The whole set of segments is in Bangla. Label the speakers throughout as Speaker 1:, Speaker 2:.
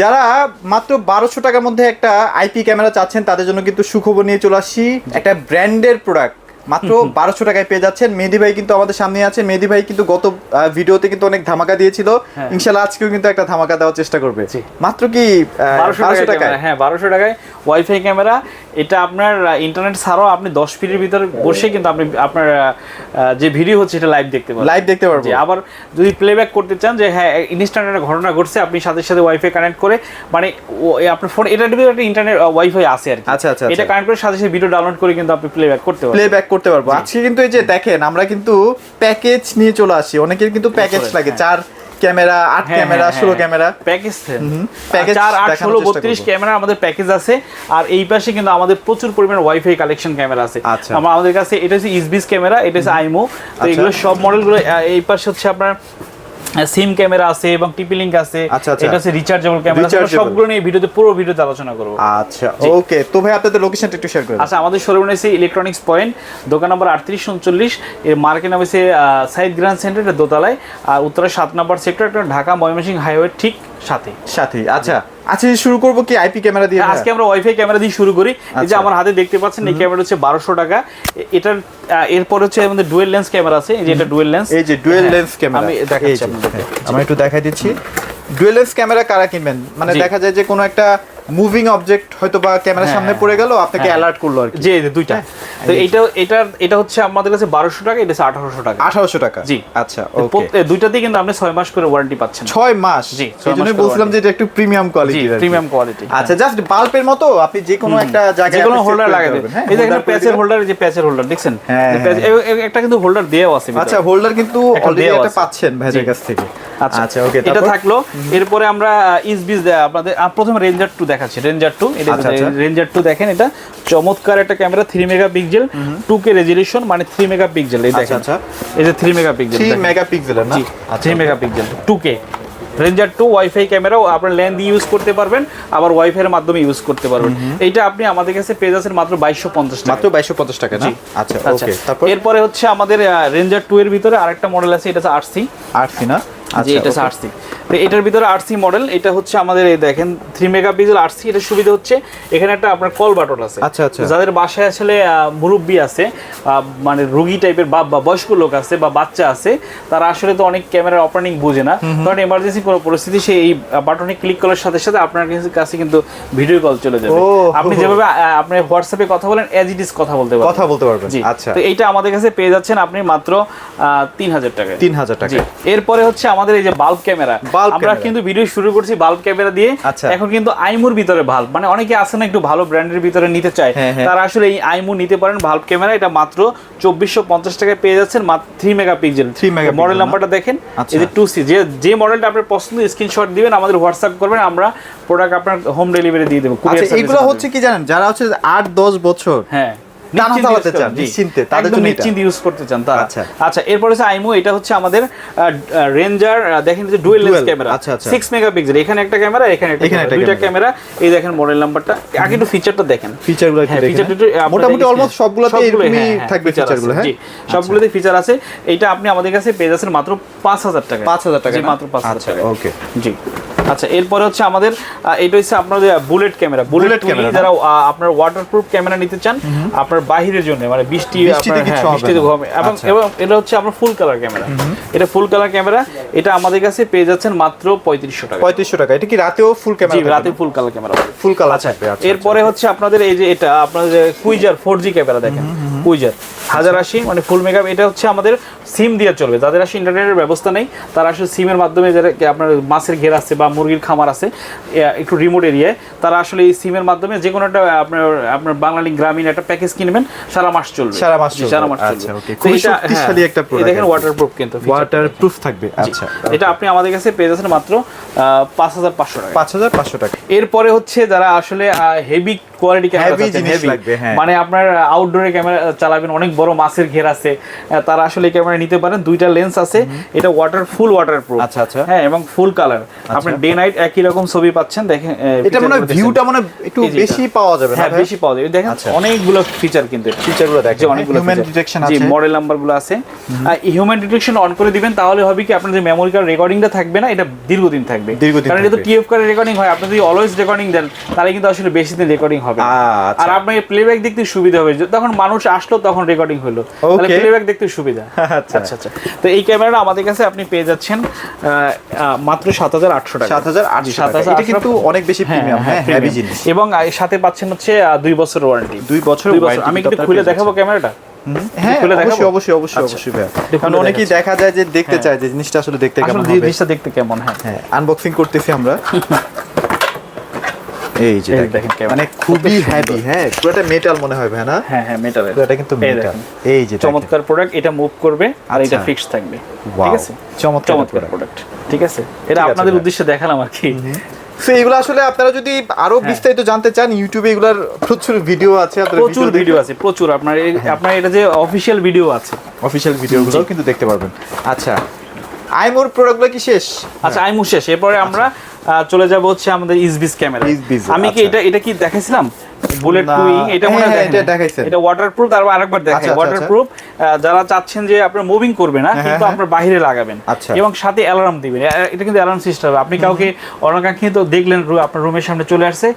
Speaker 1: যারা মাত্র বারোশো টাকার মধ্যে একটা আইপি ক্যামেরা চাচ্ছেন তাদের জন্য কিন্তু সুখবর নিয়ে চলে আসছি। একটা ব্র্যান্ডের প্রোডাক্ট মাত্র বারোশো টাকায় পেয়ে যাচ্ছেন। মেহেদি ভাই কিন্তু আমাদের সামনে আছে। মেহেদি ভাই কিন্তু গত ভিডিওতে কিন্তু অনেক ধামাকা দিয়েছিল।
Speaker 2: হ্যাঁ।
Speaker 1: ইনশাল্লাহ আজকেও কিন্তু একটা ধামাকা দেওয়ার চেষ্টা করবে। মাত্র কি
Speaker 2: বারোশো টাকায় হ্যাঁ বারোশো টাকায় ওয়াইফাই ক্যামেরা এটা আপনার ইন্টারনেট ছাড়াও আপনি দশ মিনিটের ভিতরে বসে কিন্তু আপনি আপনার যে ভিডিও হচ্ছে এটা লাইভ দেখতে পারবেন।
Speaker 1: লাইভ দেখতে পারব।
Speaker 2: জি, আবার যদি প্লেব্যাক করতে চান যে হ্যাঁ ইনস্ট্যান্ট একটা ঘটনা ঘটছে আপনি সাথে সাথে ওয়াইফাই কানেক্ট করে মানে আপনার ফোন এটার ভিতরে একটা ইন্টারনেট ওয়াইফাই আছে আর কি।
Speaker 1: আচ্ছা, আচ্ছা,
Speaker 2: এটা
Speaker 1: আচ্ছা।
Speaker 2: কানেক্ট করে সাথে সাথে ভিডিও ডাউনলোড করে কিন্তু আপনি প্লেব্যাক করতে পারবেন।
Speaker 1: ব্যাক করতে পারব। আজকে কিন্তু এই যে দেখেন আমরা কিন্তু প্যাকেজ নিয়ে চলে আসি। অনেকের কিন্তু প্যাকেজ লাগে
Speaker 2: হ্যাঁ।
Speaker 1: চার ক্যামেরা আট
Speaker 2: হ্যাঁ,
Speaker 1: ক্যামেরা
Speaker 2: হ্যাঁ,
Speaker 1: ষোলো
Speaker 2: হ্যাঁ।
Speaker 1: ক্যামেরা।
Speaker 2: প্যাকেজ
Speaker 1: প্যাকেজ
Speaker 2: চার আট ষোলো বত্রিশ ক্যামেরা আমাদের প্যাকেজ আছে। আর এই পাশে কিন্তু আমাদের প্রচুর পরিমাণ ওয়াইফাই কালেকশন ক্যামেরা আছে।
Speaker 1: আচ্ছা।
Speaker 2: আমাদের কাছে এটা হচ্ছে ইসবিস ক্যামেরা এটা হচ্ছে আইমো তো
Speaker 1: আচ্ছা।
Speaker 2: এগুলো সব মডেলগুলো এই পাশে হচ্ছে আপনার সিম ক্যামেরা আছে এবং টিপি লিঙ্ক আছে।
Speaker 1: আচ্ছা, আচ্ছা।
Speaker 2: এটা হচ্ছে রিচার্জেবল ক্যামেরা
Speaker 1: Rechargeable।
Speaker 2: সবগুলো নিয়ে ভিডিওতে পুরো ভিডিওতে আলোচনা করব।
Speaker 1: আচ্ছা ওকে। তো ভাই আপনাদের লোকেশনটা একটু শেয়ার করে
Speaker 2: আচ্ছা আমাদের শোরুম রয়েছে ইলেকট্রনিক্স পয়েন্ট দোকান নম্বর আটত্রিশ উনচল্লিশ। এর মার্কেট নাম হচ্ছে সাইদ গ্র্যান্ড সেন্টার দোতলায়। আর উত্তরা সাত number sector Dhaka Mymensingh highway ঠিক সাথে
Speaker 1: সাথে আচ্ছা। আচ্ছা শুরু করব কি আইপি ক্যামেরা দিয়ে?
Speaker 2: হ্যাঁ, আজকে আমরা ওয়াইফাই ক্যামেরা দিয়ে শুরু করি। এই যে
Speaker 1: আচ্ছা।
Speaker 2: আমার হাতে দেখতে পাচ্ছেন এই ক্যামেরা হচ্ছে বারোশো টাকা। এ- এটার এরপর হচ্ছে আমাদের ডুয়েল লেন্স ক্যামেরা আছে। এই যে এটা ডুয়েল লেন্স
Speaker 1: এই যে ডুয়েল
Speaker 2: হ্যাঁ,
Speaker 1: লেন্স ক্যামেরা।
Speaker 2: আমি দেখাচ্ছি আপনাদের
Speaker 1: আমরা একটু দেখাই দিচ্ছি। ডুয়েল লেন্স ক্যামেরা কারা কিনবেন? মানে দেখা যায় যে কোনো একটা মুভিং অবজেক্ট হয়তো বা ক্যামেরার
Speaker 2: হ্যাঁ,
Speaker 1: সামনে
Speaker 2: হ্যাঁ।
Speaker 1: পড়ে গেল আপনাকে
Speaker 2: হ্যাঁ।
Speaker 1: অ্যালার্ট করল আর কি।
Speaker 2: জি জি, দুইটা। তো এইটা এটা এটা হচ্ছে আমাদের কাছে বারোশো টাকা এটা আঠারোশো টাকা।
Speaker 1: আঠারোশো টাকা?
Speaker 2: জি।
Speaker 1: আচ্ছা
Speaker 2: প্রত্যেক- দুইটাতেই কিন্তু আপনি ছয় মাস করে ওয়ারেন্টি পাচ্ছেন।
Speaker 1: ছয় মাস?
Speaker 2: জি,
Speaker 1: জন্যই
Speaker 2: মাস
Speaker 1: বলছিলাম যে এটা একটু প্রিমিয়াম
Speaker 2: জি
Speaker 1: কোয়ালিটি
Speaker 2: প্রিমিয়াম কোয়ালিটি
Speaker 1: আচ্ছা জাস্ট বাল্বের মতো আপনি যে কোনো একটা জায়গায়
Speaker 2: যে কোনো হোল্ডার লাগাই দেবেন
Speaker 1: হ্যাঁ?
Speaker 2: এই যে এখানে প্যাচের। হোল্ডার যে প্যাচের হোল্ডার দেখছেন?
Speaker 1: হ্যাঁ,
Speaker 2: একটা কিন্তু হোল্ডার দেওয়া আছে
Speaker 1: আচ্ছা হোল্ডার কিন্তু অলরেডি একটা পাচ্ছেন ভাইদের কাছ থেকে।
Speaker 2: আচ্ছা
Speaker 1: আচ্ছা ওকে
Speaker 2: এটা থাকল। এরপরে আমরা ইস ইসবিস আপনাদের প্রথমে রেঞ্জার টু দেখাচ্ছি। রেঞ্জার টু এটা
Speaker 1: আচ্ছা, আচ্ছা।
Speaker 2: রেঞ্জার টু দেখেন এটা চমৎকার একটা camera three mega pixel two K resolution মানে থ্রি মেগা পিক্সেল এই দেখেন।
Speaker 1: আচ্ছা।
Speaker 2: এই যে থ্রি মেগা পিক্সেল
Speaker 1: 3 মেগাপিক্সেলের না?
Speaker 2: জি
Speaker 1: আচ্ছা
Speaker 2: three mega pixel two K ranger two WiFi ক্যামেরাও আপনার ল্যান্ড দিয়ে ইউজ করতে পারবেন আবার ওয়াইফাই এর মাধ্যমে ইউজ করতে পারবেন। এইটা আপনি আমাদের কাছে পেয়ে যাচ্ছেন মাত্র বাইশশো পঞ্চাশ টাকা।
Speaker 1: মাত্র 2250 টাকা
Speaker 2: জি।
Speaker 1: আচ্ছা
Speaker 2: আচ্ছা।
Speaker 1: ওকে তারপর?
Speaker 2: এরপরে হচ্ছে আমাদের রেঞ্জার টু এর ভিতরে আরেকটা মডেল আছে এটা হচ্ছে আরসি
Speaker 1: আরসি না?
Speaker 2: জি এটা
Speaker 1: আচ্ছা
Speaker 2: আরসি তো এটার ভিতরে আরসি মডেল এটা হচ্ছে আমাদের এই দেখেন থ্রি মেগা পিক্সেল আরসি এটার সুবিধা হচ্ছে এখানে একটা আপনার কল বাটন আছে।
Speaker 1: আচ্ছা, আচ্ছা।
Speaker 2: যাদের বাসায় আসলে মুরব্বি আছে মানে রোগী টাইপের বা বা বয়স্ক লোক আছে বা বাচ্চা আছে তারা আসলে তো অনেক ক্যামেরার অপারেটিং বুঝে না। কারণ এমার্জেন্সি কোনো পরিস্থিতি সে এই বাটনে ক্লিক করার সাথে সাথে আপনার কাছে- কিন্তু ভিডিও কল চলে যাবে। আপনি। যেভাবে আপনি হোয়াটসঅ্যাপে কথা বলেন এজ ইট ইজ কথা বলতে পারবেন।
Speaker 1: কথা বলতে পারবেন। আচ্ছা।
Speaker 2: তো এইটা আমাদের কাছে পেয়ে যাচ্ছেন আপনি মাত্র তিন হাজার টাকায়।
Speaker 1: 3000 টাকা
Speaker 2: এরপরে হচ্ছে আমাদের এই যে বাল্ব ক্যামেরা আমরা কিন্তু ভিডিও শুরু করছি বাল্ব ক্যামেরা দিয়ে।
Speaker 1: আচ্ছা।
Speaker 2: এখন কিন্তু আইমুর ভিতরে বাল্ব মানে অনেকে আছে না একটু ভালো ব্র্যান্ডের ভিতরে নিতে চায়।
Speaker 1: হ্যাঁ, হ্যাঁ।
Speaker 2: তারা আসলে এই আইমু নিতে পারেন বাল্ব ক্যামেরা এটা মাত্র চব্বিশশো পঞ্চাশ টাকায় পেয়ে যাচ্ছেন মাত্র থ্রি মেগা পিক্সেল
Speaker 1: 3 megapixel
Speaker 2: মডেল? নাম্বারটা দেখেন।
Speaker 1: আচ্ছা।
Speaker 2: এই যে টু সি যে যে মডেলটা আপনার পছন্দ স্ক্রিনশট দিবেন আমাদের হোয়াটসঅ্যাপ করবেন আমরা প্রোডাক্ট আপনার হোম ডেলিভারি দিয়ে দেবো।
Speaker 1: আচ্ছা এগুলো হচ্ছে কি জানেন? যারা হচ্ছে আট দশ বছর
Speaker 2: হ্যাঁ।
Speaker 1: টানা চালাতে চান, নিশ্চিন্তে, তাদের জন্য
Speaker 2: নিশ্চিন্তে ইউজ করতে চান তারা
Speaker 1: আচ্ছা।
Speaker 2: আচ্ছা এরপর হচ্ছে আইমো এটা হচ্ছে আমাদের রেঞ্জার দেখেন যে ডুয়েল লেন্স ক্যামেরা
Speaker 1: আচ্ছা, আচ্ছা।
Speaker 2: 6 মেগাপিক্সেল এখানে একটা ক্যামেরা এখানে একটা ক্যামেরা দুইটা ক্যামেরা এই দেখেন মডেল নাম্বারটা আগে একটু ফিচারটা দেখেন।
Speaker 1: ফিচারগুলো
Speaker 2: হ্যাঁ, আপনাদের
Speaker 1: মোটামুটি অলমোস্ট সবগুলোতে এরকমই
Speaker 2: হ্যাঁ, হ্যাঁ,
Speaker 1: থাকবে ফিচারগুলো হ্যাঁ?
Speaker 2: জি, সবগুলোতে ফিচার আছে। এইটা আপনি আমাদের কাছে পেয়ে যাচ্ছেন মাত্র 5000 টাকা
Speaker 1: 5000 টাকা
Speaker 2: মাত্র 5000
Speaker 1: আচ্ছা
Speaker 2: টাকা
Speaker 1: ওকে
Speaker 2: জি। আচ্ছা এরপরে হচ্ছে আমাদের এটা হচ্ছে আপনাদের বুলেট ক্যামেরা। বুলেট ক্যামেরা যারা আপনার ওয়াটারপ্রুফ ক্যামেরা নিতে চান আপনার বাহিরের জন্য মানে বৃষ্টি
Speaker 1: বৃষ্টিতে কিছু
Speaker 2: হ্যাঁ। এবং
Speaker 1: আচ্ছা।
Speaker 2: এবং এটা হচ্ছে আপনার ফুল কালার ক্যামেরা। এটা ফুল কালার ক্যামেরা এটা আমাদের কাছে পেয়ে যাচ্ছেন মাত্র পঁয়ত্রিশশো টাকা।
Speaker 1: পঁয়ত্রিশশো টাকা। এটা কি রাতেও ফুল
Speaker 2: জি
Speaker 1: ক্যামেরা
Speaker 2: রাতে full colour camera
Speaker 1: full colour থাকবে আচ্ছা
Speaker 2: এরপরে হচ্ছে আপনাদের এই যে এটা আপনাদের কুইজার ফোর জি ক্যামেরা দেখেন। কুইজার হাজার আশি মানে ফুল মেকআপ এটা হচ্ছে আমাদের সিম দিয়ে চলবে। যাদের আসলে ইন্টারনেটের ব্যবস্থা নেই তারা আসলে সিমের মাধ্যমে যারা আপনার মাছের ঘের আছে বা মুরগির খামার আছে একটু রিমোট এরিয়ায় তারা আসলে এই সিমের মাধ্যমে যে কোনো একটা আপনার আপনার বাঙালি গ্রামীণ একটা প্যাকেজ কিনবেন সারা মাস চলবে।
Speaker 1: সারা মাস চলবে।
Speaker 2: সারা মাস
Speaker 1: আচ্ছা,
Speaker 2: চলবে
Speaker 1: খুবই শক্তিশালী
Speaker 2: হ্যাঁ,
Speaker 1: একটা
Speaker 2: এই
Speaker 1: product
Speaker 2: দেখেন। ওয়াটারপ্রুফ কিন্তু
Speaker 1: থাকবে। আচ্ছা
Speaker 2: এটা আপনি আমাদের কাছে পেয়ে যাচ্ছেন মাত্র পাঁচ হাজার পাঁচশো টাকা।
Speaker 1: পাঁচ হাজার পাঁচশো টাকা।
Speaker 2: এরপরে হচ্ছে যারা আসলে হেভি কোয়ালিটি ক্যামেরা। মানে আপনার আউটডোরে ক্যামেরা চালাবেন অনেক বড় মাছের ঘের আছে তারা আসলে ক্যামেরা নিতে পারেন। দুইটা লেন্স আছে এটা ওয়াটার ফুল ওয়াটার প্রুফ
Speaker 1: আচ্ছা, আচ্ছা।
Speaker 2: হ্যাঁ এবং ফুল কালার আপনি ডে নাইট একই রকম ছবি পাচ্ছেন দেখেন
Speaker 1: এটা মনে হয় ভিউটা মনে একটু। বেশি পাওয়া যাবে
Speaker 2: হ্যাঁ বেশি পাওয়া যায় দেখেন
Speaker 1: আচ্ছা।
Speaker 2: অনেকগুলো ফিচার কিন্তু
Speaker 1: ফিচারগুলো দেখেন
Speaker 2: যে অনেকগুলো
Speaker 1: হিউম্যান। ডিটেকশন আছে।
Speaker 2: মডেল নাম্বারগুলো আছে। আর হিউম্যান ডিটেকশন অন করে দিবেন তাহলে হবে কি আপনার যে মেমোরি কার্ড রেকর্ডিংটা থাকবে না এটা দীর্ঘদিন থাকবে।
Speaker 1: দীর্ঘদিন
Speaker 2: কারণ এটা তো টিএফ কার্ডে রেকর্ডিং হয় আপনি যদি অলওয়েজ রেকর্ডিং দেন তাহলে কিন্তু আসলে বেশি দিন রেকর্ডিং হবে
Speaker 1: আচ্ছা।
Speaker 2: আর আপনার প্লেব্যাক দেখতে সুবিধা হবে। যে- তখন মানুষ আসলো তখন রেকর্ডিং হলো। তাহলে. প্লেব্যাক দেখতে সুবিধা।
Speaker 1: আচ্ছা।
Speaker 2: আচ্ছা আচ্ছা। তো এই ক্যামেরাটা আমাদের কাছে আপনি পেয়ে যাচ্ছেন মাত্র সাত হাজার আটশো টাকা।
Speaker 1: সাত হাজার আটশো
Speaker 2: সাত
Speaker 1: টাকা।
Speaker 2: হাজার
Speaker 1: এটা কিন্তু অনেক বেশি প্রিমিয়াম হ্যাঁ
Speaker 2: premium।
Speaker 1: জিনিস।
Speaker 2: এবং সাথে পাচ্ছেন হচ্ছে দুই বছর ওয়ারেন্টি
Speaker 1: দুই বছর
Speaker 2: আমি
Speaker 1: কিন্তু
Speaker 2: খুলে দেখাবো ক্যামেরাটা?
Speaker 1: হ্যাঁ
Speaker 2: খুলে
Speaker 1: অবশ্যই অবশ্যই অবশ্যই
Speaker 2: আচ্ছা।
Speaker 1: অবশ্যই কারণ অনেকেই দেখা যায় যে দেখতে
Speaker 2: হ্যাঁ।
Speaker 1: চায় যে জিনিসটা আসলে দেখতে কেমন
Speaker 2: জিনিসটা দেখতে কেমন হ্যাঁ।
Speaker 1: হ্যাঁ আনবক্সিং করতেছি আমরা। এই যে দেখেন মানে খুবই হেভি হ্যাঁ পুরোটা মেটাল মনে হয় ভাই না?
Speaker 2: হ্যাঁ হ্যাঁ মেটালের
Speaker 1: পুরোটা কিন্তু মেটাল এই যে
Speaker 2: চমৎকার প্রোডাক্ট এটা মুভ করবে আর এটা
Speaker 1: আচ্ছা।
Speaker 2: ফিক্স থাকবে। ঠিক আছে?
Speaker 1: চমৎকার
Speaker 2: প্রোডাক্ট ঠিক আছে? এটা আপনাদের উদ্দেশ্যে দেখালাম আর কি।
Speaker 1: সো এগুলো আসলে আপনারা যদি আরও বিস্তারিত জানতে চান ইউটিউবে এগুলার প্রচুর ভিডিও আছে
Speaker 2: প্রচুর ভিডিও আছে প্রচুর। আপনার আপনার এটা যে অফিসিয়াল ভিডিও আছে।
Speaker 1: অফিশিয়াল ভিডিওগুলো কিন্তু দেখতে পারবেন। আচ্ছা আইমোর প্রোডাক্টগুলো কি শেষ?
Speaker 2: আচ্ছা আইমু শেষ। এরপরে আমরা চলে যাব হচ্ছে আমাদের ইসবিস ক্যামেরা
Speaker 1: ইসবিস,
Speaker 2: আমি কি
Speaker 1: আচ্ছা।
Speaker 2: এটা এটা কি দেখাইছিলাম? বুলেট টুইং এটা মনে হয়
Speaker 1: হ্যাঁ, এটা
Speaker 2: নাই।
Speaker 1: দেখাইছেন।
Speaker 2: এটা ওয়াটারপ্রুফ তারপর আরেকবার দেখাই।
Speaker 1: আচ্ছা, আচ্ছা,
Speaker 2: ওয়াটারপ্রুফ যারা চাচ্ছেন যে আপনার মুভিং করবে না
Speaker 1: হ্যাঁ,
Speaker 2: কিন্তু
Speaker 1: হ্যাঁ।
Speaker 2: আপনার বাইরে লাগাবেন।
Speaker 1: আচ্ছা।
Speaker 2: এবং সাথে অ্যালার্ম দিবেন। এটা কিন্তু অ্যালার্ম সিস্টেম আপনি কাউকে অনাকাঙ্ক্ষিত দেখলেন আপনার রুমের সামনে চলে আসছে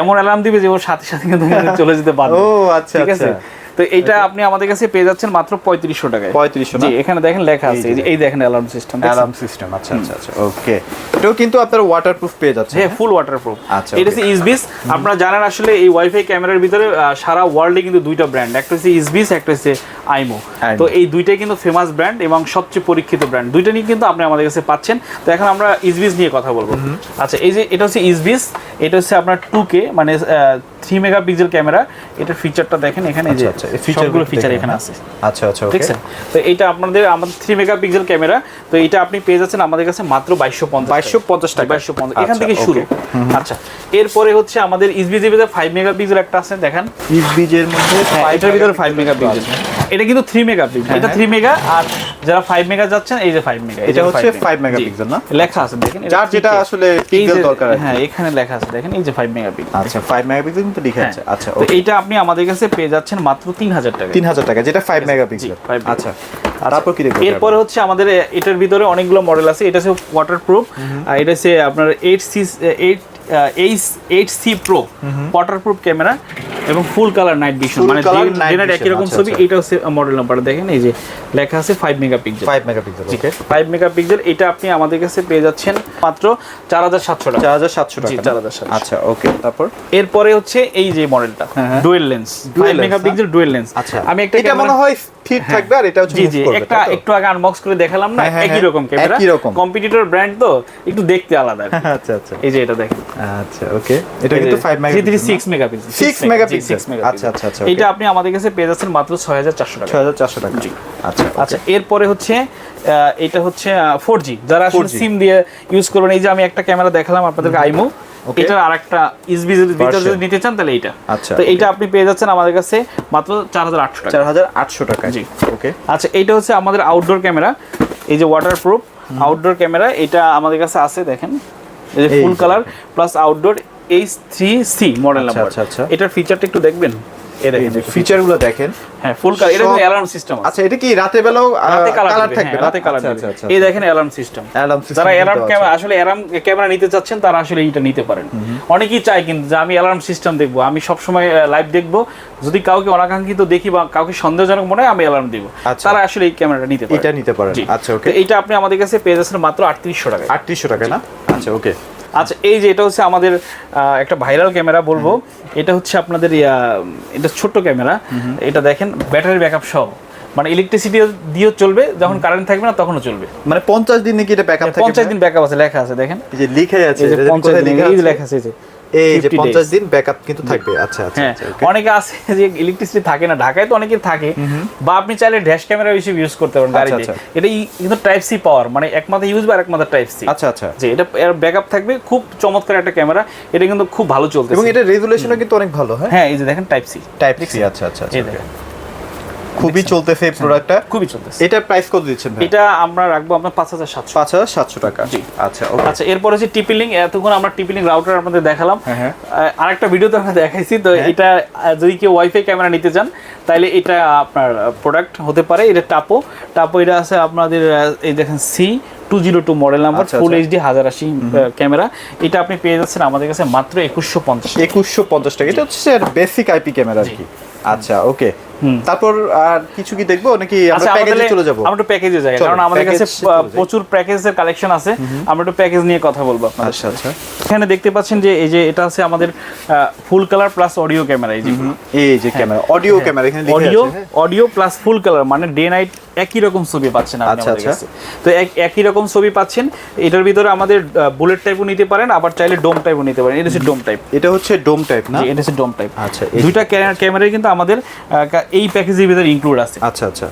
Speaker 2: এমন অ্যালার্ম দিবে যে ওর সাথে সাথে কিন্তু চলে যেতে পারবে
Speaker 1: ও আচ্ছা
Speaker 2: ঠিক আছে?
Speaker 1: আচ্ছা।
Speaker 2: তো এটা আপনি আমাদের কাছে পেয়ে যাচ্ছেন মাত্র পঁয়ত্রিশশো টাকায়।
Speaker 1: পঁয়ত্রিশশো
Speaker 2: জি এখানে দেখেন লেখা আছে এই যে- এই দেখেন অ্যালার্ম সিস্টেম
Speaker 1: অ্যালার্ম সিস্টেম আচ্ছা আচ্ছা আচ্ছা ওকে এটাও কিন্তু আপনার ওয়াটারপ্রুফ পেয়ে যাচ্ছে
Speaker 2: হ্যাঁ ফুল ওয়াটারপ্রুফ
Speaker 1: আচ্ছা,
Speaker 2: এটা হচ্ছে ইসবিস আপনারা জানেন আসলে এই ওয়াইফাই ক্যামেরার ভিতরে সারা ওয়ার্ল্ডে কিন্তু দুইটা ব্র্যান্ড একটা হচ্ছে ইসবিস একটা হচ্ছে আইমো। তো এই দুইটাই কিন্তু ফেমাস ব্র্যান্ড এবং সবচেয়ে পরীক্ষিত ব্র্যান্ড দুইটা নিয়ে কিন্তু আপনি আমাদের কাছে পাচ্ছেন। তো এখন আমরা ইসবিস নিয়ে কথা বলব। আচ্ছা এই যে এটা হচ্ছে ইসবিস এটা হচ্ছে আপনার টু কে মানে থ্রি মেগা পিক্সেল ক্যামেরা এটার ফিচারটা দেখেন এখানে এই যে
Speaker 1: আচ্ছা, আচ্ছা,
Speaker 2: সবগুলো ফিচার এখানে
Speaker 1: হ্যাঁ।
Speaker 2: আছে।
Speaker 1: আচ্ছা আচ্ছা ঠিক
Speaker 2: আছে তো এটা আপনাদের আমাদের থ্রি মেগাপিক্সেল ক্যামেরা তো এটা আপনি পেয়ে যাচ্ছেন আমাদের কাছে মাত্র বাইশশো পঞ্চাশ
Speaker 1: বাইশশো পঞ্চাশ টাকা।
Speaker 2: বাইশশো পঞ্চাশ এখান
Speaker 1: আচ্ছা,
Speaker 2: থেকে শুরু। আচ্ছা এরপরে হচ্ছে আমাদের ইসবিজিবিতে ফাইভ মেগা পিক্সেল একটা আছে দেখেন।
Speaker 1: ইসবিজের মধ্যে
Speaker 2: হ্যাঁ, এটার ভিতরে ফাইভ মেগা পিক্সেল এটা কিন্তু থ্রি মেগা পিক্সেল এটা থ্রি মেগা আর যারা ফাইভ মেগা যাচ্ছেন এই যে ফাইভ মেগা
Speaker 1: এটা হচ্ছে 5 megapixel না?
Speaker 2: লেখা আছে দেখেন এটা
Speaker 1: যার যেটা আসলে পিক্সেল দরকার আর
Speaker 2: হ্যাঁ এখানে লেখা আছে দেখেন এই যে ফাইভ মেগা পিক্সেল
Speaker 1: আচ্ছা ফাইভ মেগাপিক্সেল কিন্তু লিখে আছে। আচ্ছা
Speaker 2: তো এইটা আপনি আমাদের কাছে পেয়ে যাচ্ছেন মাত্র তিন হাজার টাকা।
Speaker 1: তিন হাজার টাকা যেটা ফাইভ মেগাপিক্সেল
Speaker 2: জি, five
Speaker 1: আচ্ছা তারপর কি দেখব?
Speaker 2: এরপরে হচ্ছে আমাদের এটার ভিতরে অনেকগুলো মডেল আছে এটা হচ্ছে ওয়াটারপ্রুফ আর এটা হচ্ছে আপনার eight C eight H eight C pro waterproof camera এবং ফুল কালার নাইট ভিশন মানে ডেনার একই রকম ছবি। এটা হচ্ছে মডেল নাম্বার দেখেন এই যে লেখা আছে five megapixel
Speaker 1: five megapixel okay
Speaker 2: five megapixel এটা আপনি আমাদের কাছে পেয়ে যাচ্ছেন মাত্র চার হাজার সাতশো টাকা।
Speaker 1: চার হাজার সাতশো টাকা। না?
Speaker 2: 4700
Speaker 1: আচ্ছা ওকে তারপর?
Speaker 2: এরপরে হচ্ছে এই যে মডেলটা
Speaker 1: হ্যাঁ, হ্যাঁ।
Speaker 2: Dual lens five megapixel dual lens
Speaker 1: আচ্ছা।
Speaker 2: আমি একটা
Speaker 1: এটা মনে হয় স্থির থাকবে আর এটা হচ্ছে
Speaker 2: জি জি একটা একটু আগে আনবক্স করে দেখালাম না
Speaker 1: হ্যাঁ, হ্যাঁ,
Speaker 2: একই
Speaker 1: হ্যাঁ,
Speaker 2: রকম ক্যামেরা
Speaker 1: একই রকম।
Speaker 2: কম্পিটিটর ব্র্যান্ড তো একটু দেখতে আলাদা
Speaker 1: আচ্ছা আচ্ছা।
Speaker 2: এই যে এটা দেখেন।
Speaker 1: আচ্ছা ওকে এটা কিন্তু five megapixel
Speaker 2: six megapixel
Speaker 1: 6 megapixel, আচ্ছা, আচ্ছা, আচ্ছা,
Speaker 2: এটা আপনি আমাদের কাছে পেয়ে যাচ্ছেন মাত্র ছয় হাজার চারশো টাকা।
Speaker 1: ছয় হাজার চারশো টাকা।
Speaker 2: জি।
Speaker 1: আচ্ছা
Speaker 2: আচ্ছা এরপরে হচ্ছে এটা হচ্ছে ফোর জি যারা আসলে সিম দিয়ে ইউজ করবেন এই যে আমি একটা ক্যামেরা দেখালাম আপনাদেরকে আইমো. এটার আরেকটা ইসবিজের ভিতরে যদি নিতে চান তাহলে এইটা।
Speaker 1: আচ্ছা,
Speaker 2: তো. এইটা আপনি পেয়ে যাচ্ছেন আমাদের কাছে মাত্র চার হাজার আটশো টাকা।
Speaker 1: চার হাজার আটশো টাকা।
Speaker 2: জি।
Speaker 1: ওকে
Speaker 2: আচ্ছা এইটা হচ্ছে আমাদের আউটডোর ক্যামেরা এই যে ওয়াটারপ্রুফ আউটডোর ক্যামেরা এটা আমাদের কাছে আছে দেখেন। এই যে full colour plus outdoor H three C model
Speaker 1: আচ্ছা,
Speaker 2: নাম্বার
Speaker 1: আচ্ছা, আচ্ছা।
Speaker 2: এটার ফিচারটা একটু দেখবেন?
Speaker 1: ফিচারগুলো দেখেন
Speaker 2: হ্যাঁ ফুল কালার এটা অ্যালার্ম সিস্টেম
Speaker 1: আচ্ছা এটা কি রাতের বেলাও
Speaker 2: রাতে কালার
Speaker 1: কালার
Speaker 2: থাকবে
Speaker 1: থাকবে
Speaker 2: রাতে কালার
Speaker 1: আচ্ছা আচ্ছা
Speaker 2: এই দেখেন অ্যালার্ম সিস্টেম
Speaker 1: অ্যালার্ম সিস্টেম
Speaker 2: যারা অ্যালার্ম ক্যামেরা আসলে অ্যালার্ম ক্যামেরা নিতে চাচ্ছেন তারা আসলে এইটা নিতে পারেন। অনেকেই চায় কিন্তু যে আমি অ্যালার্ম সিস্টেম দেখব আমি সবসময় লাইভ দেখব। যদি কাউকে অনাকাঙ্ক্ষিত দেখি বা কাউকে সন্দেহজনক মনে হয় আমি অ্যালার্ম দিব।
Speaker 1: আচ্ছা।
Speaker 2: তারা আসলে এই ক্যামেরাটা নিতে পারে।
Speaker 1: এটা নিতে পারেন। আচ্ছা ওকে
Speaker 2: তো এইটা আপনি আমাদের কাছে পেয়ে যাচ্ছেন মাত্র আটত্রিশশো টাকা
Speaker 1: আটত্রিশশো টাকা না? আচ্ছা ওকে
Speaker 2: আচ্ছা এই যে এটা হচ্ছে আমাদের একটা ভাইরাল ক্যামেরা বলব। এটা হচ্ছে আপনাদের এটা ছোট্ট ক্যামেরা এটা দেখেন ব্যাটারি ব্যাকআপ সহ। মানে ইলেকট্রিসিটি দিয়েও চলবে যখন কারেন্ট থাকবে না তখনও চলবে।
Speaker 1: মানে পঞ্চাশ দিন নাকি এটা ব্যাকআপ থাকে
Speaker 2: পঞ্চাশ দিন ব্যাকআপ আছে লেখা আছে দেখেন।
Speaker 1: এই যে লিখে আছে
Speaker 2: পঞ্চাশ দিন
Speaker 1: লেখা আছে?
Speaker 2: এই যে 50
Speaker 1: দিন ব্যাকআপ কিন্তু থাকবে। আচ্ছা আচ্ছা
Speaker 2: হ্যাঁ
Speaker 1: আচ্ছা.
Speaker 2: অনেকে আছে যে ইলেকট্রিসিটি থাকে না ঢাকায় তো অনেকে থাকে। বা আপনি চাইলে ড্যাশ ক্যামেরা হিসেবে ইউজ করতে পারেন
Speaker 1: আচ্ছা,
Speaker 2: গাড়িতে।
Speaker 1: আচ্ছা।
Speaker 2: এটা কিন্তু টাইপ সি পাওয়ার মানে একমাত্র ইউজ বা একমাত্র টাইপ সি
Speaker 1: আচ্ছা আচ্ছা।
Speaker 2: যে এটা এর ব্যাকআপ থাকবে। খুব চমৎকার একটা ক্যামেরা এটা কিন্তু খুব ভালো চলছে
Speaker 1: এবং এটা রেজুলেশনও কিন্তু অনেক ভালো হ্যাঁ?
Speaker 2: হ্যাঁ এই যে দেখেন টাইপ সি
Speaker 1: টাইপ সি আচ্ছা আচ্ছা আচ্ছা
Speaker 2: এই দেখেন।
Speaker 1: খুবই চলতেছে এই প্রোডাক্টটা
Speaker 2: খুবই চলতেছে।
Speaker 1: এটার প্রাইস কত দিচ্ছেন ভাই?
Speaker 2: এটা আমরা রাখব আপনার পাঁচ হাজার সাতশো।
Speaker 1: পাঁচ হাজার সাতশো টাকা।
Speaker 2: জি।
Speaker 1: আচ্ছা ওকে
Speaker 2: আচ্ছা এরপর হচ্ছে টিপিলিং এতক্ষণ আমরা টিপিলিং রাউটার আপনাদের দেখালাম।
Speaker 1: হ্যাঁ, হ্যাঁ।
Speaker 2: আরেকটা ভিডিওতে আমরা দেখাইছি তো
Speaker 1: হ্যাঁ।
Speaker 2: এটা যদি কেউ ওয়াইফাই ক্যামেরা নিতে চান তাহলে এটা আপনার প্রোডাক্ট হতে পারে। এটা টাপো টাপো এটা আছে আপনাদের এই দেখেন C two zero two model number full. HD হাজার আশি ক্যামেরা এটা আপনি পেয়ে যাচ্ছেন আমাদের কাছে মাত্র একুশশো পঞ্চাশ
Speaker 1: একুশশো পঞ্চাশ টাকা। এটা হচ্ছে বেসিক আইপি ক্যামেরা আর কি। আচ্ছা ওকে। তারপর আর কিছু কি দেখব? নাকি আমরা
Speaker 2: আচ্ছা
Speaker 1: প্যাকেজে চলে যাব?
Speaker 2: আমরা একটু প্যাকেজে যাই কারণ আমাদের কাছে। প্রচুর প্যাকেজের কালেকশন আছে। আমরা একটু প্যাকেজ নিয়ে কথা বলব আপনাদের
Speaker 1: আচ্ছা আচ্ছা।
Speaker 2: এখানে দেখতে পাচ্ছেন যে এই যে এটা আছে আমাদের full colour plus audio camera এই যে।
Speaker 1: এই যে ক্যামেরা অডিও ক্যামেরা এখানে লিখে
Speaker 2: অডিও
Speaker 1: আছে।
Speaker 2: অডিও প্লাস ফুল কালার মানে ডে নাইট একই রকম ছবি পাচ্ছেন আপনি
Speaker 1: আচ্ছা,
Speaker 2: আমাদের
Speaker 1: আচ্ছা।
Speaker 2: কাছে। তো একই রকম ছবি পাচ্ছেন। এটার ভিতরে আমাদের বুলেট টাইপও নিতে পারেন আবার চাইলে ডোম টাইপও নিতে পারেন। এটা হচ্ছে ডোম টাইপ
Speaker 1: এটা হচ্ছে ডোম টাইপ না?
Speaker 2: এটা হচ্ছে ডোম টাইপ
Speaker 1: আচ্ছা,
Speaker 2: দুইটা ক্যামেরাই কিন্তু আমাদের এই প্যাকেজের ভিতরে ইনক্লুড আছে।
Speaker 1: আচ্ছা আচ্ছা।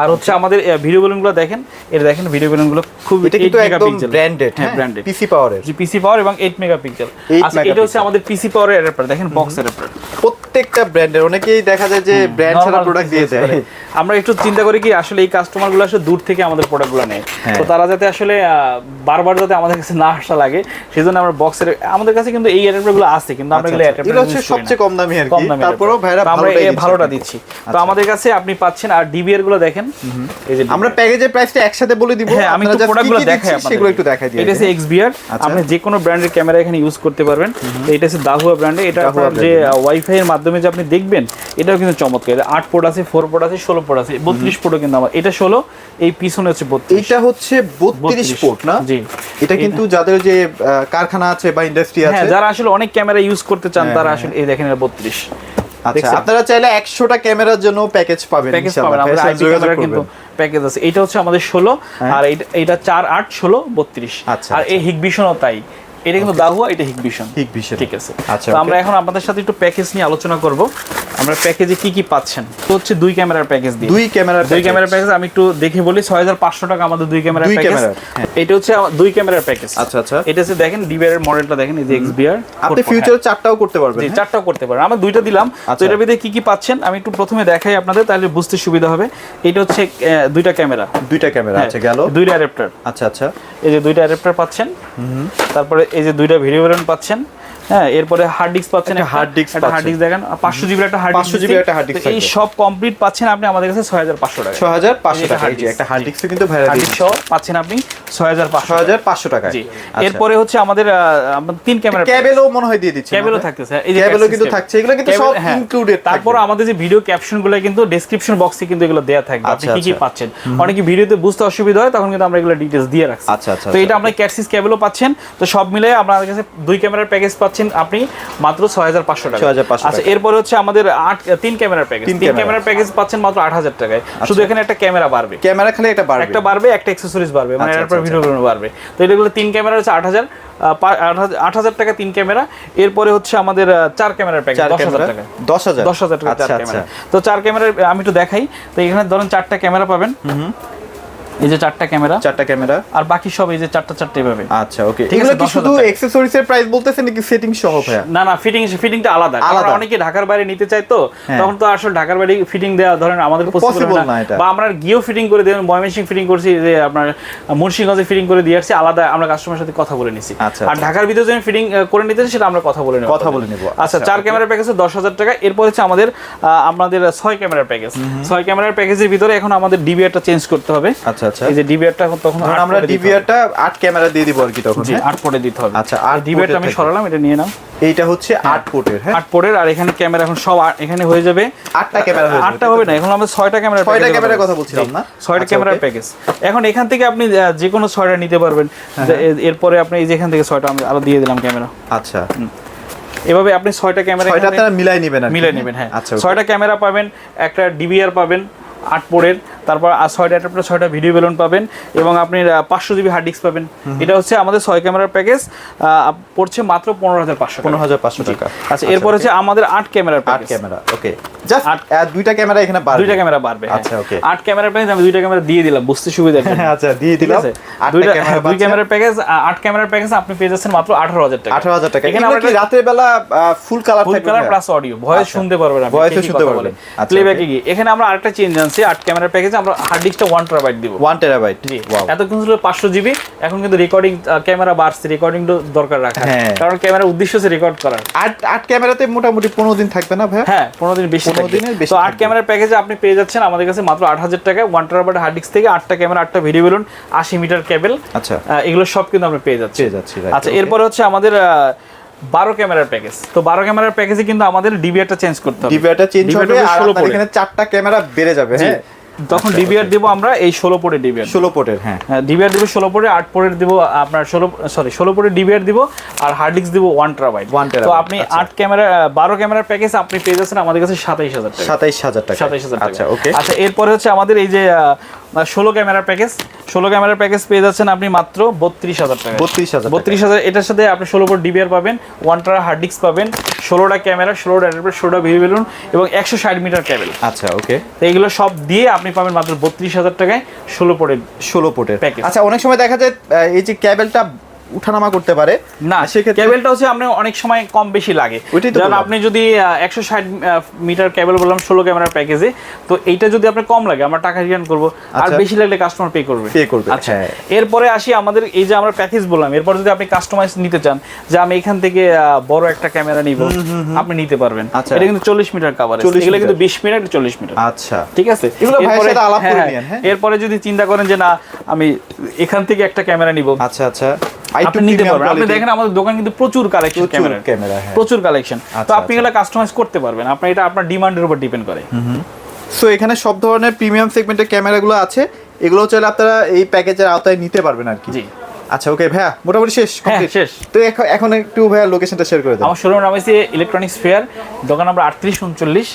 Speaker 2: আর হচ্ছে আমাদের ভিডিও বেলুনগুলো দেখেন। এটা দেখেন ভিডিও বেলুনগুলো খুব
Speaker 1: এটা কিন্তু একদম ব্র্যান্ডেড
Speaker 2: হ্যাঁ ব্র্যান্ডেড
Speaker 1: পিসি পাওয়ারের
Speaker 2: জি পিসি পাওয়ার এবং 8 মেগাপিক্সেল
Speaker 1: 8
Speaker 2: আচ্ছা এটা হচ্ছে আমাদের পিসি পাওয়ারের অ্যাডাপ্টার দেখেন বক্স অ্যাডাপ্টার
Speaker 1: প্রত্যেকটা ব্র্যান্ডের অনেকেই দেখা যায় যে ব্র্যান্ড ছাড়া প্রোডাক্ট দিয়ে দেয়।
Speaker 2: আমরা একটু চিন্তা করি কি আসলে এই কাস্টমারগুলো আসলে দূর থেকে আমাদের প্রোডাক্টগুলো নেয়।
Speaker 1: হ্যাঁ।
Speaker 2: তো তারা যাতে আসলে বারবার যাতে আমাদের কাছে না আসা লাগে সেজন্য আমরা বক্সের আমাদের কাছে কিন্তু এই অ্যাডাপ্টারগুলো আছে কিন্তু আমরা
Speaker 1: আচ্ছা,
Speaker 2: এগুলো
Speaker 1: আচ্ছা।
Speaker 2: অ্যাডাপ্টার
Speaker 1: এটা হচ্ছে সবচেয়ে কম দামি আর কি। তারপরেও ভাইরা
Speaker 2: আমরা এই ভালোটা দিচ্ছি। তো
Speaker 1: আচ্ছা।
Speaker 2: আমাদের কাছে আপনি পাচ্ছেন আর ডিবিআরগুলো দেখেন। এই যে
Speaker 1: আমরা প্যাকেজের প্রাইসটা একসাথে বলে দিব।
Speaker 2: হ্যাঁ আমি
Speaker 1: আপনারা
Speaker 2: প্রোডাক্টগুলো দেখাই
Speaker 1: দিচ্ছি সেগুলো একটু দেখাই দিই
Speaker 2: এটা হচ্ছে এক্সবিআর। আপনি যে কোনো ব্র্যান্ডের ক্যামেরা এখানে ইউজ করতে পারবেন। এটা হচ্ছে দাহুয়া ব্র্যান্ডে এটা আপনার যে। ওয়াইফাই এর মাধ্যমে যে আপনি দেখবেন এটাও কিন্তু চমৎকার। আট পোর্ট আছে ফোর পোর্ট আছে ষোলো পোর্ট আছে বত্রিশ পোর্টও কিন্তু আমার এটা ষোলো এই পিছনে হচ্ছে
Speaker 1: এটা হচ্ছে 32
Speaker 2: 32
Speaker 1: পোর্ট না?
Speaker 2: জি।
Speaker 1: এটা কিন্তু যাদের যে কারখানা আছে বা ইন্ডাস্ট্রি
Speaker 2: হ্যাঁ
Speaker 1: আছে
Speaker 2: যারা আসলে অনেক ক্যামেরা ইউজ করতে চান
Speaker 1: হ্যাঁ,
Speaker 2: তারা
Speaker 1: হ্যাঁ,
Speaker 2: আসলে এই দেখেন এটা বত্রিশ।
Speaker 1: আচ্ছা আপনারা চাইলে 100টা ক্যামেরার জন্য প্যাকেজ পাবেন
Speaker 2: প্যাকেজ পাবেন আমাদের আইপি ক্যামেরা কিন্তু প্যাকেজ আছে। এটা হচ্ছে আমাদের ষোলো। আর এইটা- এইটা চার আট ষোলো বত্রিশ।
Speaker 1: আচ্ছা,
Speaker 2: আর
Speaker 1: আচ্ছা।
Speaker 2: এই হিগবিশনও তাই। এটা কিন্তু দাহুয়া এটা হিগবিশন
Speaker 1: Hikvision।
Speaker 2: ঠিক আছে।
Speaker 1: আচ্ছা,
Speaker 2: তো আমরা এখন আপনাদের সাথে একটু প্যাকেজ নিয়ে আলোচনা করব। আমরা প্যাকেজে কি কি পাচ্ছেন? তো হচ্ছে দুই ক্যামেরার প্যাকেজ দিয়ে।
Speaker 1: দুই ক্যামেরার
Speaker 2: দুই। ক্যামেরার প্যাকেজ আমি একটু দেখে বলি ছয় হাজার পাঁচশো টাকা আমাদের দুই ক্যামেরার প্যাকেজ। এটা হচ্ছে দুই ক্যামেরার প্যাকেজ
Speaker 1: আচ্ছা, আচ্ছা।
Speaker 2: এটা হচ্ছে দেখেন ডিবিআর এর মডেলটা দেখেন এই যে এক্সবিআর
Speaker 1: আপনি ফিউচারে চারটাও করতে পারবেন
Speaker 2: জি
Speaker 1: হ্যাঁ?
Speaker 2: চারটাও করতে পারবেন। আমরা দুইটা দিলাম। তো
Speaker 1: আচ্ছা।
Speaker 2: এটার ভিতরে কি কি পাচ্ছেন? আমি একটু প্রথমে দেখাই আপনাদের তাহলে বুঝতে সুবিধা হবে। এটা হচ্ছে দুইটা ক্যামেরা
Speaker 1: দুইটা ক্যামেরা আছে গেল।
Speaker 2: দুইটা অ্যাডাপ্টার
Speaker 1: আচ্ছা আচ্ছা।
Speaker 2: এই যে দুইটা অ্যাডাপ্টার পাচ্ছেন। তারপরে এই যে দুইটা ভিডিও পাচ্ছেন হ্যাঁ এরপরে হার্ড ডিস্ক পাচ্ছেন
Speaker 1: একটা hard disk
Speaker 2: একটা হার্ড ডিস্ক দেখেন। পাঁচশো জিবির একটা হার্ড
Speaker 1: 500 জিবির একটা hard disk
Speaker 2: এই সব কমপ্লিট পাচ্ছেন আপনি আমাদের কাছে ছয় হাজার পাঁচশো টাকা
Speaker 1: ছয় হাজার পাঁচশো
Speaker 2: এই যে
Speaker 1: টাকা একটা হার্ড ডিস্ক কিন্তু ভাইরা
Speaker 2: হার্ড পাচ্ছেন আপনি ছয় হাজার পাঁচশো
Speaker 1: হাজার পাঁচশো টাকায়।
Speaker 2: জি।
Speaker 1: আচ্ছা।
Speaker 2: এরপরে হচ্ছে আমাদের তিন ক্যামেরা
Speaker 1: মনে হয় দিয়ে দিচ্ছে।
Speaker 2: থাকতেছে। এই যে
Speaker 1: ক্যাবেলও কিন্তু থাকছে। এগুলো কিন্তু সব
Speaker 2: হ্যাঁ।
Speaker 1: ইনক্লুডেড
Speaker 2: তারপর আমাদের যে ভিডিও ক্যাপশনগুলো কিন্তু ডেসক্রিপশন বক্সে কিন্তু এগুলো দেয়া থাকবে। আপনি
Speaker 1: আচ্ছা,
Speaker 2: কি কি
Speaker 1: আচ্ছা।
Speaker 2: পাচ্ছেন? অনেকে ভিডিওতে বুঝতে অসুবিধা হয় তখন কিন্তু আমরা এগুলো ডিটেলস দিয়ে রাখছি।
Speaker 1: আচ্ছা, আচ্ছা,
Speaker 2: তো এটা। আমরা ক্যাটসিস কেবলও পাচ্ছেন। তো সব মিলে আপনাদের কাছে দুই ক্যামেরার প্যাকেজ পাচ্ছেন আপনি মাত্র ছয় হাজার পাঁচশো টাকা।
Speaker 1: 6,500
Speaker 2: আচ্ছা এরপরে হচ্ছে আমাদের আট তিন ক্যামেরার প্যাকেজ
Speaker 1: তিন ক্যামেরা।
Speaker 2: ক্যামেরার প্যাকেজ পাচ্ছেন মাত্র আট হাজার টাকায় শুধু এখানে একটা ক্যামেরা বাড়বে।
Speaker 1: ক্যামেরা খালি একটা বাড়বে।
Speaker 2: একটা বাড়বে একটা অ্যাক্সেসরিজ বাড়বে মানে
Speaker 1: আচ্ছা,
Speaker 2: এরপর
Speaker 1: আচ্ছা,
Speaker 2: ভিডিও বাড়বে। তো এগুলো তিন ক্যামেরা হচ্ছে আট হাজার আট হাজার টাকা তিন ক্যামেরা। এরপরে হচ্ছে আমাদের চার ক্যামেরার প্যাকেজ দশ হাজার টাকা।
Speaker 1: দশ হাজার।
Speaker 2: দশ হাজার টাকা চার
Speaker 1: আচ্ছা
Speaker 2: ক্যামেরা।
Speaker 1: আচ্ছা
Speaker 2: তো চার ক্যামেরার আমি একটু দেখাই। তো এখানে ধরেন চারটা ক্যামেরা পাবেন। এই যে চারটা ক্যামেরা।
Speaker 1: চারটা ক্যামেরা।
Speaker 2: আর বাকি সব এই যে চারটা চারটে এভাবে।
Speaker 1: আচ্ছা ওকে। এগুলো কি শুধু অ্যাকসেসরিজ এর প্রাইস বলতেছেন নাকি সেটিং সহ ভাইয়া?
Speaker 2: না না ফিটিং ফিটিংটা আলাদা।
Speaker 1: আলাদা।
Speaker 2: অনেকে ঢাকার বাইরে নিতে চায় তো
Speaker 1: হ্যাঁ।
Speaker 2: তখন তো আসলে ঢাকার বাইরে ফিটিং দেওয়া ধরেন আমাদের পসিবল না। বা আমরা গিয়েও ফিটিং করে দেবেন ময়মনসিং ফিটিং করছি যে আপনার মুন্সিগঞ্জে ফিটিং করে দিয়ে আসছি আলাদা আমরা কাস্টমারের সাথে কথা বলে নিছি।
Speaker 1: আচ্ছা,
Speaker 2: আর
Speaker 1: আচ্ছা।
Speaker 2: ঢাকার ভিতরে যদি ফিটিং করে নিতে সেটা আমরা কথা বলে নেব।
Speaker 1: কথা বলে নেব।
Speaker 2: আচ্ছা
Speaker 1: আচ্ছা,
Speaker 2: চার. ক্যামেরার প্যাকেজ দশ হাজার টাকা। এরপর হচ্ছে আমাদের আপনাদের ছয় ক্যামেরার প্যাকেজ ছয় ক্যামেরার প্যাকেজের ভিতরে এখন আমাদের ডিবিআরটা চেঞ্জ করতে হবে।
Speaker 1: আচ্ছা। আচ্ছা
Speaker 2: এই যে ডিবিআরটা এখন তখন
Speaker 1: আমরা। ডিভিআরটা আট ক্যামেরা দিয়ে দিব আর কি তখন
Speaker 2: জি
Speaker 1: হ্যাঁ?
Speaker 2: আট পরে দিতে হবে।
Speaker 1: আচ্ছা,
Speaker 2: আর
Speaker 1: আট
Speaker 2: ডিবিআরটা আমি সরালাম এটা নিয়ে নাও।
Speaker 1: এইটা হচ্ছে আট পোর্টের হ্যাঁ?
Speaker 2: আট পোর্টের আর এখানে ক্যামেরা এখন সব এখানে হয়ে যাবে।
Speaker 1: আটটা ক্যামেরা হয়ে
Speaker 2: আটটা হবে না এখন আমরা ছয়টা ক্যামেরা
Speaker 1: ছয়টা ক্যামেরার কথা বলছিলাম না?
Speaker 2: ছয়টা
Speaker 1: আচ্ছা,
Speaker 2: ক্যামেরার প্যাকেজ এখন এখান থেকে আপনি যে কোনো ছয়টা নিতে পারবেন।
Speaker 1: হ্যাঁ,
Speaker 2: এরপরে আপনি এই যে এখান থেকে ছয়টা আমি আরও দিয়ে দিলাম ক্যামেরা
Speaker 1: আচ্ছা।
Speaker 2: এভাবে আপনি ছয়টা ক্যামেরা
Speaker 1: ছয়টা আপনারা মিলাই নেবেন
Speaker 2: মিলাই
Speaker 1: হ্যাঁ?
Speaker 2: নেবেন হ্যাঁ।
Speaker 1: আচ্ছা
Speaker 2: ছয়টা ক্যামেরা পাবেন একটা ডিবিআর পাবেন আট পোর্টের তারপর আর ছয়টা অ্যাডাপ্টার ছয়টা ভিডিও বেলুন পাবেন এবং আপনি পাঁচশো জিবি হার্ড ডিস্ক পাবেন। এটা হচ্ছে আমাদের ছয় ক্যামেরার প্যাকেজ পড়ছে মাত্র পনেরো হাজার পাঁচশো
Speaker 1: পনেরো হাজার পাঁচশো টাকা।
Speaker 2: আচ্ছা এরপর হচ্ছে আমাদের আট ক্যামেরার
Speaker 1: আট ক্যামেরা ওকে জাস্ট দুইটা ক্যামেরা এখানে
Speaker 2: দুইটা ক্যামেরা বাড়বে হ্যাঁ।
Speaker 1: আচ্ছা, okay.
Speaker 2: আট ক্যামেরার প্যাকেজ আমি দুইটা ক্যামেরা দিয়ে দিলাম বুঝতে সুবিধা
Speaker 1: আচ্ছা দিয়ে দিলাম।
Speaker 2: দুইটা দুই ক্যামেরার প্যাকেজ আট ক্যামেরার প্যাকেজ আপনি পেয়ে যাচ্ছেন মাত্র আঠারো হাজার টাকা।
Speaker 1: আঠারো হাজার টাকা।
Speaker 2: এখানে আমরা
Speaker 1: রাতের বেলা full colour
Speaker 2: full colour plus audio voice
Speaker 1: আচ্ছা।
Speaker 2: শুনতে পারবেন কি
Speaker 1: শুনতে পারবেন। আচ্ছা,
Speaker 2: প্লেব্যাকে কি এখানে আমরা আরেকটা চেঞ্জ আনছি আট ক্যামেরার প্যাকেজে আমরা হার্ড ডিস্কটা ওয়ান টেরাবাইট দিব।
Speaker 1: ওয়ান টেরাবাইট
Speaker 2: জি। এতক্ষণ ছিল পাঁচশো জিবি এখন কিন্তু রেকর্ডিং ক্যামেরা বাড়ছে রেকর্ডিং দরকার রাখা
Speaker 1: হ্যাঁ।
Speaker 2: কারণ ক্যামেরার উদ্দেশ্য হচ্ছে রেকর্ড করার।
Speaker 1: আট আট ক্যামেরাতে মোটামুটি পনেরো দিন থাকবে না ভাই
Speaker 2: হ্যাঁ পনেরো দিন বেশি
Speaker 1: 15
Speaker 2: থাকবে।
Speaker 1: দিনের বেশি
Speaker 2: তো আট ক্যামেরার প্যাকেজে আপনি পেয়ে যাচ্ছেন আমাদের কাছে মাত্র আট হাজার টাকায় ওয়ান টেরাবাইট হার্ড ডিস্ক থেকে আটটা ক্যামেরা আটটা ভিডিও বেলুন আশি মিটার কেবল
Speaker 1: আচ্ছা।
Speaker 2: এগুলো সব কিন্তু আমরা পেয়ে যাচ্ছি
Speaker 1: পেয়ে যাচ্ছি,
Speaker 2: আচ্ছা এরপরে হচ্ছে আমাদের বারো ক্যামেরার প্যাকেজ তো বারো ক্যামেরার প্যাকেজে কিন্তু আমাদের ডিবিআরটা চেঞ্জ করতে হবে।
Speaker 1: ডিভিআরটা চেঞ্জ হবে আর
Speaker 2: 16
Speaker 1: আপনার
Speaker 2: পরে।
Speaker 1: এখানে চারটা ক্যামেরা বেড়ে যাবে হ্যাঁ?
Speaker 2: তখন
Speaker 1: আচ্ছা,
Speaker 2: ডিবিআর দিব আমরা এই ষোলো পোর্টের ডিবিআর
Speaker 1: ষোলো পোর্টের হ্যাঁ।
Speaker 2: ডিবিআর দিব ষোলো পোর্টে আট পোর্টের দিব আপনার ষোলো সরি ষোলো পোর্টের ডিবিআর দিব আর হার্ড ডিস্ক দিব ওয়ান টেরাবাইট
Speaker 1: ওয়ান
Speaker 2: তো আপনি
Speaker 1: আচ্ছা।
Speaker 2: আট ক্যামেরা বারো ক্যামেরার প্যাকেজ আপনি পেয়ে যাচ্ছেন আমাদের কাছে সাতাইশ হাজার টাকা।
Speaker 1: সাতাইশ হাজার টাকা।
Speaker 2: সাতাইশ হাজার
Speaker 1: আচ্ছা ওকে
Speaker 2: আচ্ছা এরপরে হচ্ছে আমাদের এই যে ষোলো ক্যামেরার প্যাকেজ ষোলো ক্যামেরার প্যাকেজ পেয়ে যাচ্ছেন আপনি মাত্র বত্রিশ হাজার টাকা।
Speaker 1: বত্রিশ হাজার
Speaker 2: বত্রিশ হাজার এটার সাথে আপনি ষোলো পর ডিবিআর পাবেন ওয়ান টারা হার্ড ডিস্ক পাবেন ষোলোটা ক্যামেরা ষোলোটা অ্যাডাপ্টার ষোলোটা ভিভি বেলুন এবং একশো ষাট মিটার ক্যাবেল
Speaker 1: আচ্ছা ওকে
Speaker 2: তো এগুলো সব দিয়ে আপনি পাবেন মাত্র বত্রিশ হাজার টাকায় ষোলো পোর্টের
Speaker 1: ষোলো পোর্টের
Speaker 2: প্যাকেজ
Speaker 1: আচ্ছা অনেক সময় দেখা যায় এই যে ক্যাবেলটা উঠানামা করতে পারে।
Speaker 2: না
Speaker 1: সেক্ষেত্রে
Speaker 2: কেবলটা হচ্ছে আপনার অনেক সময় কম বেশি লাগে। যেমন আপনি যদি একশো ষাট মিটার কেবল বললাম ষোলো ক্যামেরার প্যাকেজে তো এইটা যদি আপনার কম লাগে আমরা টাকা রিটার্ন করব। আর
Speaker 1: আচ্ছা।
Speaker 2: বেশি লাগলে কাস্টমার পে করবে।
Speaker 1: Pay করবে,
Speaker 2: আচ্ছা।
Speaker 1: হ্যাঁ।
Speaker 2: এরপরে আসি আমাদের এই যে আমরা প্যাকেজ বললাম এরপর যদি আপনি কাস্টমাইজ নিতে চান যে আমি এখান থেকে বড় একটা ক্যামেরা নিব আপনি নিতে পারবেন।
Speaker 1: আচ্ছা।
Speaker 2: এটা কিন্তু চল্লিশ মিটার কাভারেজ
Speaker 1: 40
Speaker 2: এগুলো কিন্তু বিশ মিনিট চল্লিশ মিটার
Speaker 1: আচ্ছা।
Speaker 2: ঠিক আছে?
Speaker 1: এগুলো
Speaker 2: এরপরে- হ্যাঁ,
Speaker 1: করে
Speaker 2: হ্যাঁ।
Speaker 1: হ্যাঁ?
Speaker 2: এরপরে যদি চিন্তা করেন যে না আমি এখান থেকে একটা ক্যামেরা নিব।
Speaker 1: আচ্ছা আচ্ছা।
Speaker 2: আপনি নিতে পারবেন। আপনি দেখেন আমাদের দোকান কিন্তু প্রচুর কালেকশন ক্যামেরা
Speaker 1: ক্যামেরা, হ্যাঁ।
Speaker 2: প্রচুর কালেকশন তো
Speaker 1: আচ্ছা,
Speaker 2: আপনি এগুলো কাস্টমাইজ করতে পারবেন। আপনার এটা আপনার ডিমান্ডের উপর ডিপেন্ড করে।
Speaker 1: সো এখানে সব ধরনের প্রিমিয়াম সেগমেন্টের ক্যামেরাগুলো আছে। এগুলো চাইলে আপনারা এই প্যাকেজের আওতায় নিতে পারবেন আর কি। আচ্ছা ওকে ভাইয়া মোটামুটি শেষ
Speaker 2: হ্যাঁ, শেষ।
Speaker 1: তো এখন একটু ভাইয়া লোকেশনটা শেয়ার করে দাও
Speaker 2: আমার শোরুম নাম হয়েছে ইলেকট্রনিক্স ফেয়ার দোকান নাম্বার আটত্রিশ উনচল্লিশ।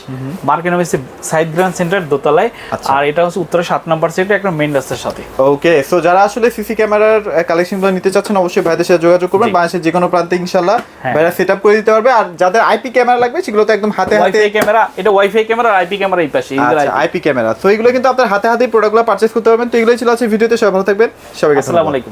Speaker 2: মার্কেট নাম হয়েছে সাইড গ্রান্ড সেন্টার দোতলায়।
Speaker 1: আচ্ছা।
Speaker 2: আর এটা হচ্ছে উত্তরে সাত নাম্বার সেক্টর একটা মেইন রাস্তার সাথে।
Speaker 1: ওকে সো যারা আসলে সিসি ক্যামেরার কালেকশনগুলো নিতে চাচ্ছেন অবশ্যই ভাইদের সাথে যোগাযোগ করবেন। বাংলাদেশের যে কোনো প্রান্তে ইনশাল্লাহ
Speaker 2: হ্যাঁ।
Speaker 1: ভাইরা সেট আপ করে দিতে পারবে। আর যাদের আইপি ক্যামেরা লাগবে সেগুলো তো একদম হাতে হাতে
Speaker 2: ক্যামেরা এটা ওয়াইফাই ক্যামেরা আর আইপি ক্যামেরা এই পাশে
Speaker 1: আচ্ছা আইপি ক্যামেরা তো এগুলো কিন্তু আপনার হাতে হাতে প্রোডাক্টগুলো পারচেস করতে পারবেন। তো এগুলোই ছিল আছে ভিডিওতে সবাই ভালো থাকবেন। সবাইকে
Speaker 2: আসসালামু আলাইকুম।